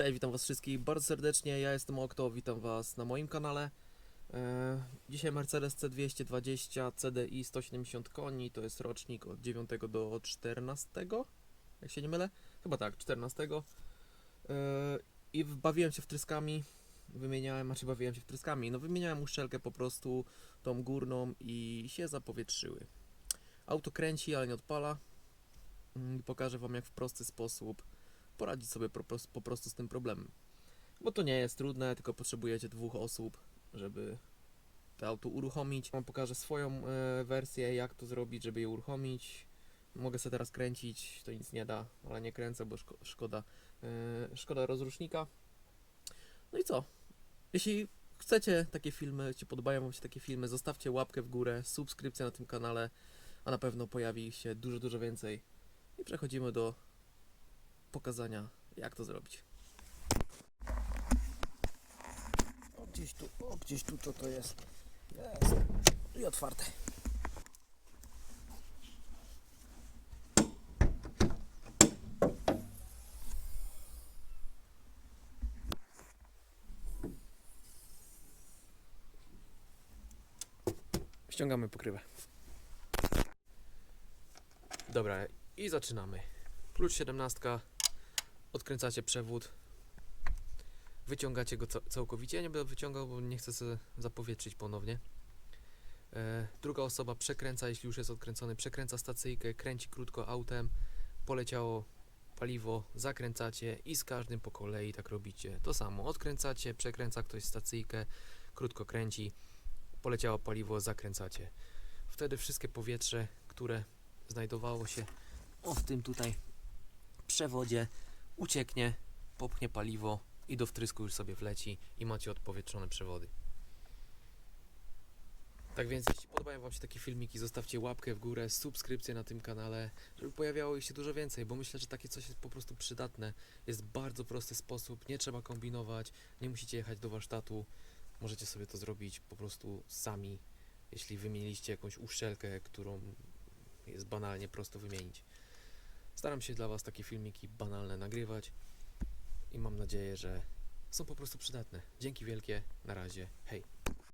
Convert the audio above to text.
Cześć, witam was wszystkich bardzo serdecznie, ja jestem Okto, witam was na moim kanale. E, dzisiaj Mercedes C220 CDI 170 koni, to jest rocznik od 9 do 14, jak się nie mylę? Chyba tak, 14. E, I bawiłem się wtryskami, wymieniałem, znaczy bawiłem się wtryskami, no wymieniałem uszczelkę po prostu, tą górną i się zapowietrzyły. Auto kręci, ale nie odpala. Mm, pokażę wam jak w prosty sposób poradzić sobie po pros- po prostu z tym problemem. Bo to nie jest trudne, tylko potrzebujecie dwóch osób, żeby to auto uruchomić. Wam pokażę swoją e, wersję, jak to zrobić, żeby je uruchomić. Mogę sobie teraz kręcić, to nic nie da, ale nie kręcę, bo szko- szkoda, e, szkoda rozrusznika. No i co? Jeśli chcecie takie filmy, jeśli podobają Wam się takie filmy, zostawcie łapkę w górę, subskrypcję na tym kanale, a na pewno pojawi się dużo, dużo więcej. I przechodzimy do pokazania, jak to zrobić. O, gdzieś tu, o, gdzieś tu to to jest. Jest. I otwarte. Ściągamy pokrywę. Dobra, i zaczynamy. Klucz 17. Odkręcacie przewód. Wyciągacie go ca- całkowicie. Ja nie będę wyciągał, bo nie chcę sobie zapowietrzyć ponownie. E, druga osoba przekręca, jeśli już jest odkręcony, przekręca stacyjkę, kręci krótko autem. Poleciało paliwo, zakręcacie i z każdym po kolei tak robicie. To samo, odkręcacie, przekręca ktoś stacyjkę, krótko kręci, poleciało paliwo, zakręcacie. Wtedy wszystkie powietrze, które znajdowało się o w tym tutaj przewodzie, ucieknie, popchnie paliwo i do wtrysku już sobie wleci i macie odpowietrzone przewody. Tak więc jeśli podobają Wam się takie filmiki, zostawcie łapkę w górę, subskrypcję na tym kanale, żeby pojawiało ich się dużo więcej, bo myślę, że takie coś jest po prostu przydatne. Jest bardzo prosty sposób, nie trzeba kombinować, nie musicie jechać do warsztatu, możecie sobie to zrobić po prostu sami, jeśli wymieniliście jakąś uszczelkę, którą jest banalnie prosto wymienić. Staram się dla Was takie filmiki banalne nagrywać i mam nadzieję, że są po prostu przydatne. Dzięki wielkie, na razie, hej.